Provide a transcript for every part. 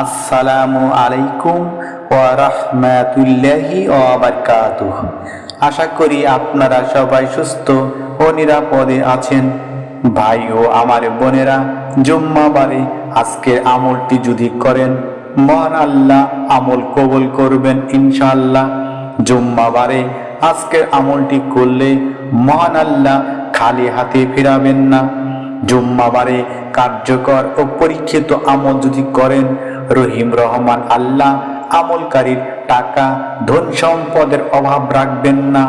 আসসালামু আলাইকুম ওয়া রাহমাতুল্লাহি ওয়া বারাকাতুহ। আশা করি আপনারা সবাই সুস্থ ও নিরাপদে আছেন। ভাই ও আমার বোনেরা, জুম্মাবারে আজকের আমলটি যদি করেন, মহান আল্লাহ আমল কবুল করবেন ইনশাআল্লাহ। জুম্মাবারে আজকের আমলটি করলে মহান আল্লাহ খালি হাতে ফিরাবেন না। জুম্মাবারে কার্যকর ও পরীক্ষিত আমল যদি করেন, রহিম রহমান আল্লাহ আমলকারীর টাকা, ধন সম্পদের অভাব রাখবেন না।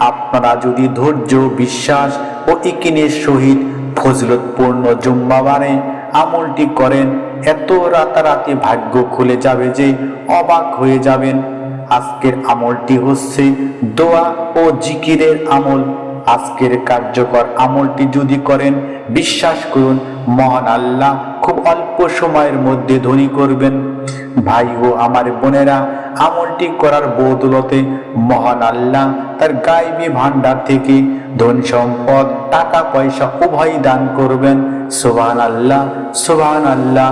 আপনারা যদি ধৈর্য, বিশ্বাস ও ইকিনের সহিত ফজলতপূর্ণ জুম্মাবারে আমলটি করেন, এত রাতারাতি ভাগ্য খুলে যাবে যে অবাক হয়ে যাবেন। আজকের আমলটি হচ্ছে দোয়া ও জিকিরের আমল। আজকের কার্যকর আমলটি যদি করেন, বিশ্বাস করুন, মহান আল্লাহ খুব অল্প সময়ের মধ্যে ধনী করবেন। ভাই ও আমার বোনেরা, আমলটি করার বদলতে মহান আল্লাহ তার গাইবী ভান্ডার থেকে ধন সম্পদ, টাকা পয়সা উভয় দান করবেন। সুবহান আল্লাহ সুবহান আল্লাহ।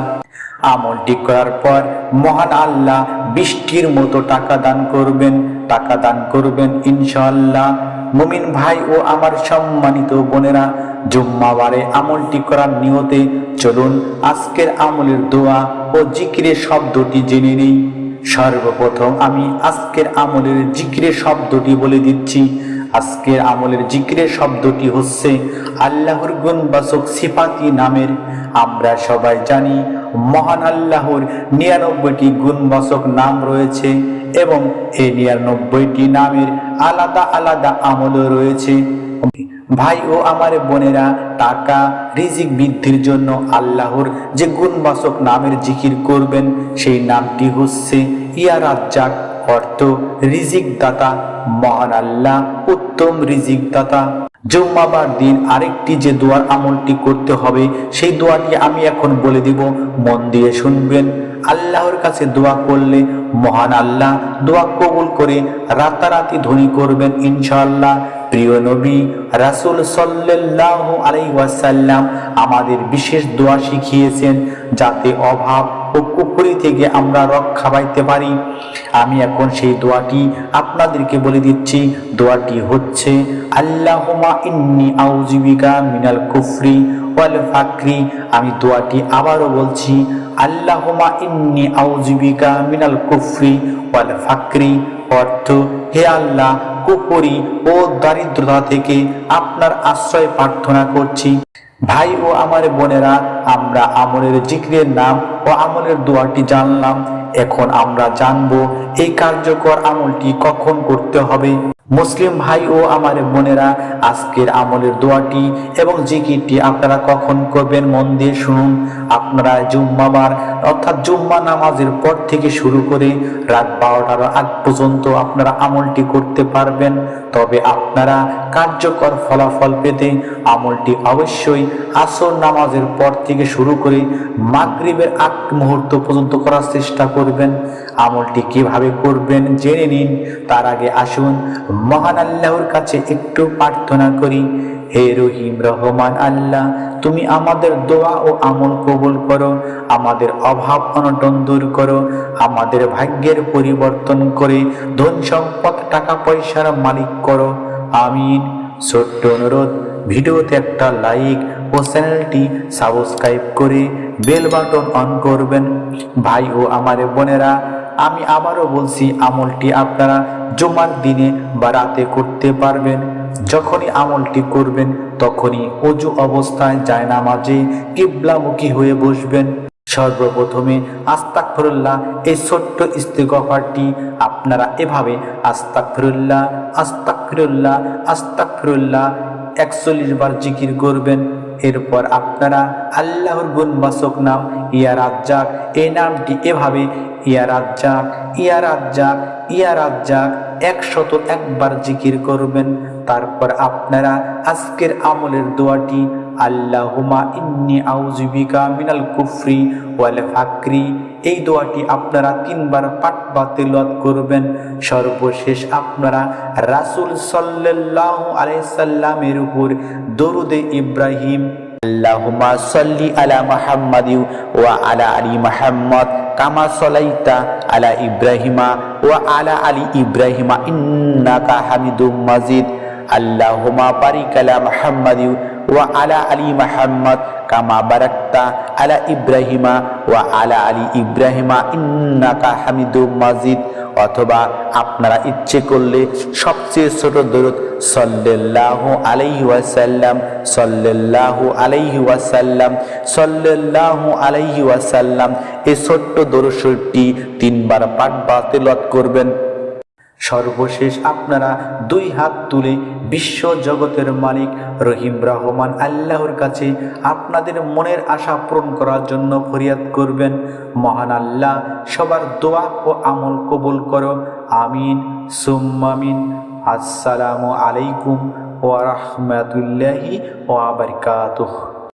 আমলটি করার পর মহান আল্লাহ বৃষ্টির মতো টাকা দান করবেন, টাকা দান করবেন ইনশাআল্লাহ। মুমিন ভাই ও আমার সম্মানিত বোনেরা জুম্মাবারে আমলটি করার নিয়তে চলুন আজকের আমলের দোয়া ও জিকিরের শব্দটি জেনে নেই। সর্বপ্রথম আমি আজকের আমলের জিকিরের শব্দটি বলে দিচ্ছি। আজকের আমলের জিকিরের শব্দটি হচ্ছে আল্লাহর গুণবাচক সিফাতি নামের। আমরা সবাই জানি, মহান আল্লাহর নিরানব্বইটি গুণবাচক নাম রয়েছে। এবং এই নিরানব্বইটি নামের আলাদা আলাদা আমলও রয়েছে। ভাই ও আমার বোনেরা, টাকা, রিজিক বৃদ্ধির জন্য আল্লাহর যে গুণবাচক নামের জিকির করবেন, সেই নামটি হচ্ছে ইয়া রাজ্জাক অর্থ রিজিক দাতা মহান আল্লাহ, উত্তম রিজিক দাতা জুম্মাবার দিন আরেকটি যে দোয়ার আমলটি করতে হবে, সেই দোয়াটি আমি এখন বলে দিব, মন দিয়ে শুনবেন। আল্লাহর কাছে দোয়া করলে মহান আল্লাহ দোয়া কবুল করে রাতারাতি ধনী করবেন ইনশাল্লাহ প্রিয় নবী, রাসূল সাল্লাল্লাহু আলাইহি ওয়াসাল্লাম আমাদের বিশেষ দোয়া শিখিয়েছেন যাতে অভাব ও কুপুরি থেকে আমরা রক্ষা পাইতে পারি। আমি এখন সেই দোয়াটি আপনাদেরকে বলে দিচ্ছি। দোয়াটি হচ্ছে আল্লাহুমা ইন্নি আউযুবিকা মিনাল কুফরি ওয়াল ফাকরি। আমি দোয়াটি আবারও বলছি আল্লাহুমা মিনাল কুফরি ওয়াল ফাকরি। অর্থ, হে আল্লাহ কুপুরি ও দারিদ্রতা থেকে আপনার আশ্রয় প্রার্থনা করছি। ভাই ও আমার বোনেরা, আমরা আমলের জিক্রের নাম ও আমলের দোয়াটি জানলাম। এখন আমরা জানব এই কার্যকর আমলটি কখন করতে হবে। মুসলিম ভাই ও আমার বোনেরা, আজকের আমলের দোয়াটি এবং জিকিরটি আপনারা কখন করবেন মন দিয়ে শুনুন। আপনারা জুম্মাবার অর্থাৎ জুম্মা নামাজের পর থেকে শুরু করে রাত বারোটার আগ পর্যন্ত আপনারা আমলটি করতে পারবেন। তবে আপনারা কার্যকর ফলাফল পেতে আমলটি অবশ্যই আসর নামাজের পর থেকে শুরু করে মাগরিবের আগ মুহূর্ত পর্যন্ত করার চেষ্টা করবেন, আমলটি কীভাবে করবেন জেনে নিন। তার আগে আসুন, মহান আল্লাহর কাছে একটু প্রার্থনা করি। হে রহিম রহমান আল্লাহ, তুমি আমাদের দোয়া ও আমল কবুল করো, আমাদের অভাব অনটন দূর করো, আমাদের ভাগ্যের পরিবর্তন করে ধন সম্পদ, টাকা পয়সার মালিক করো। আমিন। ছোট্ট অনুরোধ, ভিডিওতে একটা লাইক ও চ্যানেলটি সাবস্ক্রাইব করে বেল বাটন অন করবেন। ভাই ও আমার বোনেরা, আমি আবারও বলছি, আমলটি আপনারা জমার দিনে বা রাতে করতে পারবেন। যখনই আমলটি করবেন, তখনই অজু অবস্থায় যায় না নামাজে কিবলামুখী হয়ে বসবেন। সর্বপ্রথমে আস্তাক ফিরুল্লাহ এই ছোট্ট ইস্তেগফারটি আপনারা এভাবে আস্তাক ফিরুল্লাহ আস্তাক ফিরুল্লাহ আস্তাক ফিরুল্লাহ একচল্লিশ বার জিকির করবেন। এরপর আপনারা আল্লাহর গুণবাসক নাম ইয়া রাজ্জাক, এই নামটি এভাবে, ইয়া রাজ্জাক ইয়া রাজ্জাক ইয়া রাজ্জাক, একশত একবার জিকির করবেন। তারপর আপনারা আজকের আমলের দোয়াটি আল্লাহুমা ইন্নি আউজুবিকা মিনাল কুফরি ওয়াল ফাকরি এই দোয়াটি আপনারা তিনবার পাঠ বা তেলাওয়াত করবেন। সর্বশেষ আপনারা রাসূল সাল্লাল্লাহু আলাইহি সাল্লামের উপর দরুদে ইব্রাহিম, আল্লাহুম্মা সাল্লি আলা মুহাম্মাদ ওয়া আলা আলি মুহাম্মদ কামা সালাইতা আলা ইব্রাহিমা ওয়া আলা আলি ইব্রাহিমা ইন্নাকা হামিদুম মাজিদ। আল্লাহুম্মা বারিক আলা মুহাম্মাদ ওয়া আলা আলি আলা ইব্রাহিমা ওয়া আলা আলি ইব্রাহিমা মাজিদ অথবা আপনারা ইচ্ছে করলে সবচেয়ে ছোট দরুদ সাল্লাল্লাহু আলাইহি ওয়াসাল্লাম, সাল্লাল্লাহু আলাইহি ওয়াসাল্লাম, এই ছোট্ট দরুদ শরীফটি তিনবার পাঠ বা তেলাওয়াত করবেন। সর্বশেষ আপনারা দুই হাত তুলে বিশ্ব জগতের মালিক রহিম রহমান আল্লাহর কাছে আপনাদের মনের আশা পূরণ করার জন্য ফরিয়াদ করবেন। মহান আল্লাহ, সবার দোয়া ও আমল কবুল করো। আমিন। সুম্মামিন আসসালামু আলাইকুম ওয়া রাহমাতুল্লাহি ওয়া বারাকাতুহু।